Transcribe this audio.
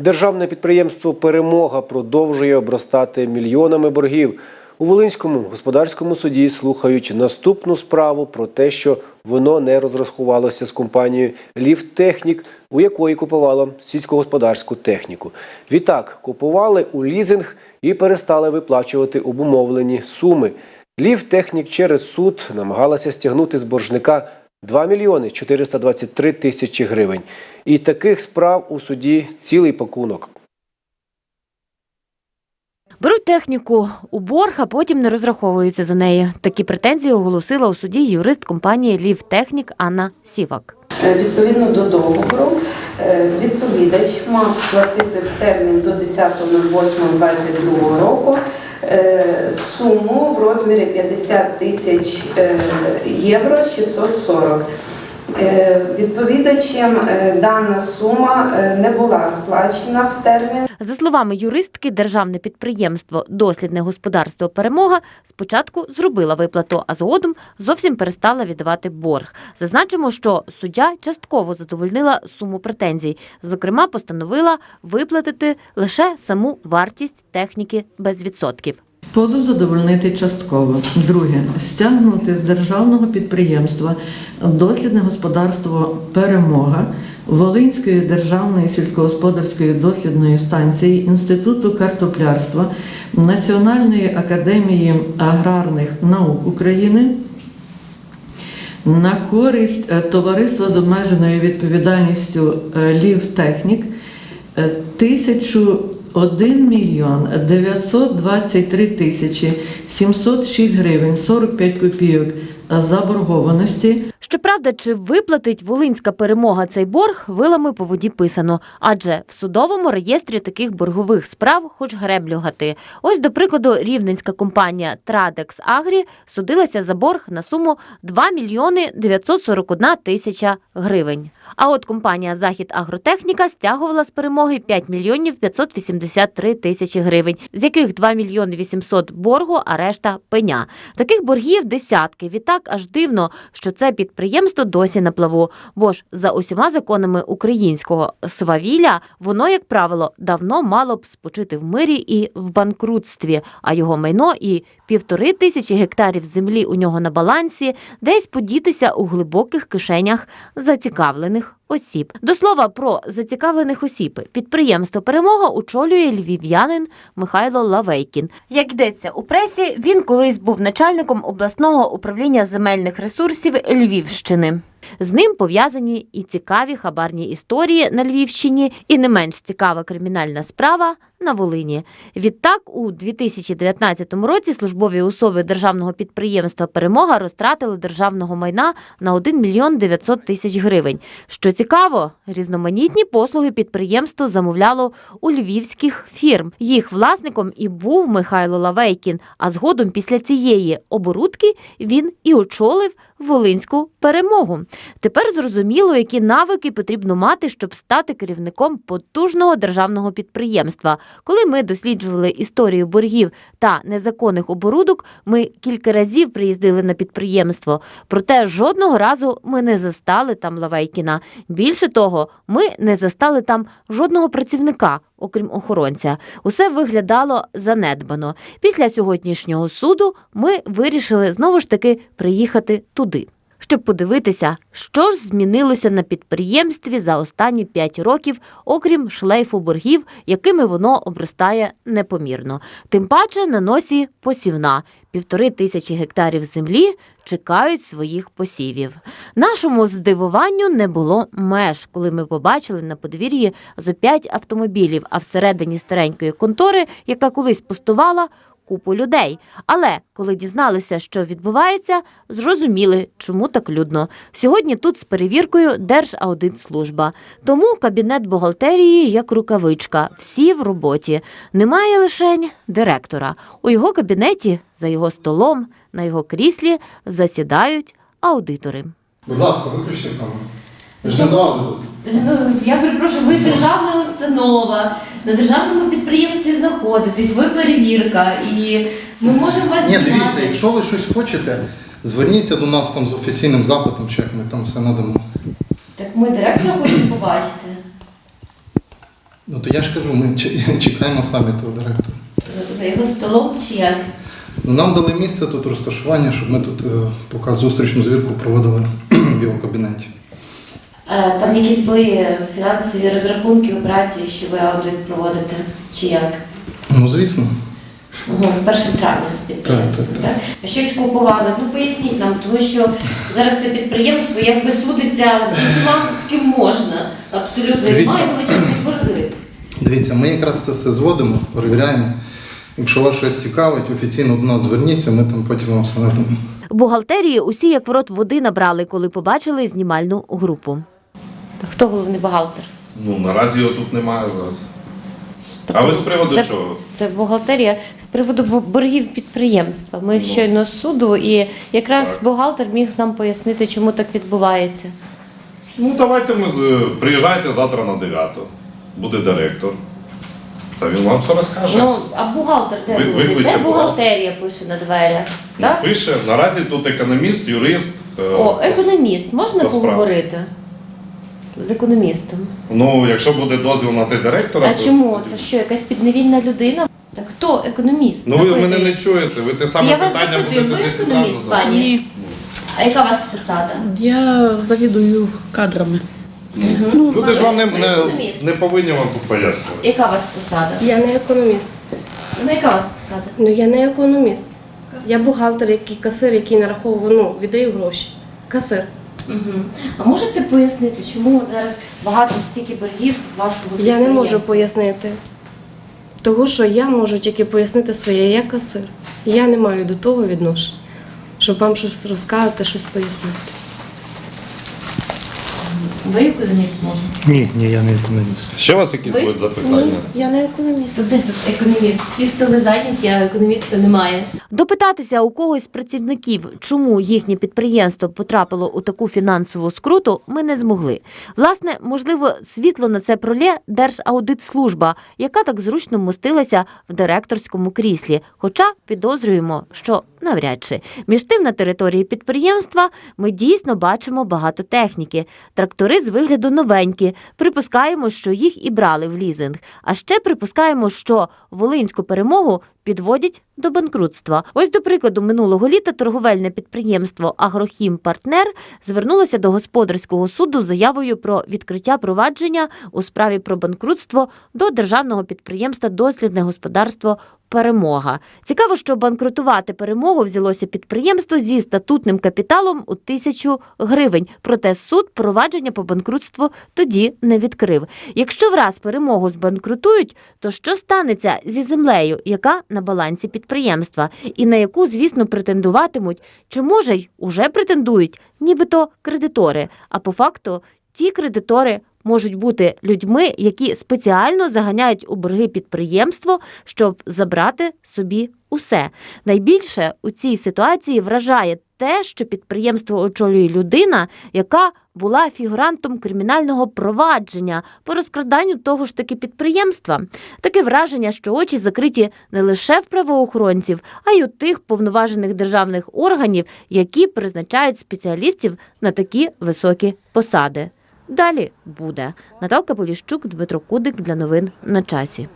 Державне підприємство Перемога продовжує обростати мільйонами боргів. У Волинському господарському суді слухають наступну справу про те, що воно не розрахувалося з компанією Ліфтехнік, у якої купувало сільськогосподарську техніку. Відтак купували у лізинг і перестали виплачувати обумовлені суми. Ліфтехнік через суд намагалася стягнути з боржника 2 мільйони 423 тисячі гривень. І таких справ у суді цілий пакунок. Беруть техніку у борг, а потім не розраховуються за неї. Такі претензії оголосила у суді юрист компанії «Лівтехнік» Анна Сівак. Е, Відповідно до договору, е, відповідач мав сплатити в термін до 10.08.22 року е, суму в розмірі 50 тисяч е, євро 640. Е, Відповідачем е, дана сума не була сплачена в термін. За словами юристки, державне підприємство «Дослідне господарство Перемога» спочатку зробила виплату, а згодом зовсім перестала віддавати борг. Зазначимо, що суддя частково задовольнила суму претензій. Зокрема, постановила виплатити лише саму вартість техніки без відсотків. Позов задовольнити частково. Друге стягнути з державного підприємства дослідне господарство Перемога Волинської державної сільськогосподарської дослідної станції Інституту картоплярства Національної академії аграрних наук України на користь е, товариства з обмеженою відповідальністю е, Лівтехнік тисячу 1 мільйон 923 тисячі 706 гривень 45 копійок заборгованості. Щоправда, чи виплатить волинська перемога цей борг, вилами по воді писано, адже в судовому реєстрі таких боргових справ хоч греблю гати. Ось, до прикладу, рівненська компанія Традекс Агрі судилася за борг на суму 2 мільйони 941 тисяча гривень. А от компанія Захід Агротехніка стягувала з перемоги 5 мільйонів 583 тисячі гривень, з яких 2 мільйони 800 боргу, а решта пеня. Таких боргів десятки. Відтак аж дивно, що це підприємство досі на плаву. Бо ж за усіма законами українського свавілля воно, як правило, давно мало б спочити в мирі і в банкрутстві, а його майно і півтори тисячі гектарів землі у нього на балансі десь подітися у глибоких кишенях зацікавлених осіб. До слова про зацікавлених осіб підприємство Перемога очолює львів'янин Михайло Лавейкін. Як йдеться у пресі, він колись був начальником обласного управління земельних ресурсів Львівщини. З ним пов'язані і цікаві хабарні історії на Львівщині, і не менш цікава кримінальна справа на Волині. Відтак, у 2019 році службові особи державного підприємства Перемога розтратили державного майна на 1 мільйон 900 тисяч гривень. Що цікаво, різноманітні послуги підприємство замовляло у львівських фірм. Їх власником і був Михайло Лавейкін. А згодом після цієї оборудки він і очолив Волинську перемогу. Тепер зрозуміло, які навики потрібно мати, щоб стати керівником потужного державного підприємства. Коли ми досліджували історію боргів та незаконних оборудок, ми кілька разів приїздили на підприємство. Проте жодного разу ми не застали там Лавейкіна. Більше того, ми не застали там жодного працівника. Окрім охоронця, усе виглядало занедбано. Після сьогоднішнього суду ми вирішили знову ж таки приїхати туди, щоб подивитися, що ж змінилося на підприємстві за останні 5 років, окрім шлейфу боргів, якими воно обростає непомірно. Тим паче на носі посівна. Півтори тисячі гектарів землі чекають своїх посівів. Нашому здивуванню не було меж, коли ми побачили на подвір'ї зо п'ять автомобілів, а всередині старенької контори, яка колись пустувала, купу людей. Але коли дізналися, що відбувається, зрозуміли, чому так людно. Сьогодні тут з перевіркою Держаудитслужба. Тому кабінет бухгалтерії як рукавичка, всі в роботі. Немає лишень директора. У його кабінеті, за його столом, на його кріслі засідають аудитори. Будь ласка, виключте камеру. Ви ж не давали дозвіл. Ну, я перепрошую, ви державна установа, на державному підприємстві знаходитесь, ви перевірка, і ми можемо вас Ні, знімати. дивіться, якщо ви щось хочете, зверніться до нас там з офіційним запитом, чи як ми там все надамо. Так ми директора хочемо побачити. Ну то я ж кажу, ми ч- чекаємо самі того директора. За, за його столом чи як? Ну, нам дали місце тут розташування, щоб ми тут е, поки зустрічну звірку проводили в його кабінеті. Е, Там якісь були фінансові розрахунки, операції, що ви аудит проводите, чи як? Ну, звісно. Ага, з 1 травня з підприємством, Так, так, так, Щось купували. Ну поясніть нам, тому що зараз це підприємство якби судиться з усіма, з ким можна. Абсолютно і має величезні борги. Дивіться, ми якраз це все зводимо, перевіряємо. Якщо вас щось цікавить, офіційно до нас зверніться, ми там потім вам все надамо. В бухгалтерії усі як в рот води набрали, коли побачили знімальну групу. Хто головний бухгалтер? Ну, наразі його тут немає зараз. Тобто а ви з приводу це, чого? Це бухгалтерія з приводу боргів підприємства. Ми Ну. щойно з суду, і якраз Так. бухгалтер міг нам пояснити, чому так відбувається. Ну, давайте ми з... приїжджайте завтра на 9. Буде директор. Та він вам все розкаже. Ну, а бухгалтер де Ви- буде? Це бухгалтер. бухгалтерія пише на дверях. Ну, Так? Пише, наразі тут економіст, юрист. е, О, економіст, можна поговорити з економістом? Ну, якщо буде дозвіл на те директора, А то- чому? Це що, якась підневільна людина? Так хто економіст? Ну ви мене не чуєте, ви те саме Я вас питання запитую, будете ви 10 економіст, разів пані? Ні, А яка у вас посада? я завідую кадрами. Люди ж вам не, Ви не, економіст. не повинні вам тут пояснювати. Яка у вас посада? Я не економіст. Ну, яка у вас посада? Ну я не економіст. Я бухгалтер, який касир, який нараховує, ну, віддаю гроші. Касир. Угу. А можете пояснити, чому от зараз багато стільки боргів вашого Я не можу підприємства? пояснити. Того, що я можу тільки пояснити своє, я касир. Я не маю до того відношення, щоб вам щось розказати, щось пояснити. Ви економіст може? Ні, ні, я не економіст. Ще у вас якісь Ви? будуть запитання? я не економіст. Тут де тут економіст? Всі столи зайняті, а економіста немає. Допитатися у когось з працівників, чому їхнє підприємство потрапило у таку фінансову скруту, ми не змогли. Власне, можливо, світло на це пролє Держаудитслужба, яка так зручно вмостилася в директорському кріслі. Хоча підозрюємо, що навряд чи. Між тим, на території підприємства ми дійсно бачимо багато техніки. Трактори з вигляду новенькі. Припускаємо, що їх і брали в лізинг. А ще припускаємо, що волинську перемогу підводять до банкрутства. Ось, до прикладу, минулого літа торговельне підприємство Агрохім Партнер звернулося до господарського суду з заявою про відкриття провадження у справі про банкрутство до державного підприємства Дослідне господарство. Перемога цікаво, що банкрутувати перемогу взялося підприємство зі статутним капіталом у тисячу гривень. Проте суд провадження по банкрутству тоді не відкрив. Якщо враз перемогу збанкрутують, то що станеться зі землею, яка на балансі підприємства, і на яку, звісно, претендуватимуть, чи може й уже претендують, нібито кредитори. А по факту ті кредитори можуть бути людьми, які спеціально заганяють у борги підприємство, щоб забрати собі усе. Найбільше у цій ситуації вражає те, що підприємство очолює людина, яка була фігурантом кримінального провадження по розкраданню того ж таки підприємства. Таке враження, що очі закриті не лише в правоохоронців, а й у тих повноважених державних органів, які призначають спеціалістів на такі високі посади. Далі буде Наталка Поліщук, Дмитро Кудик для новин на часі.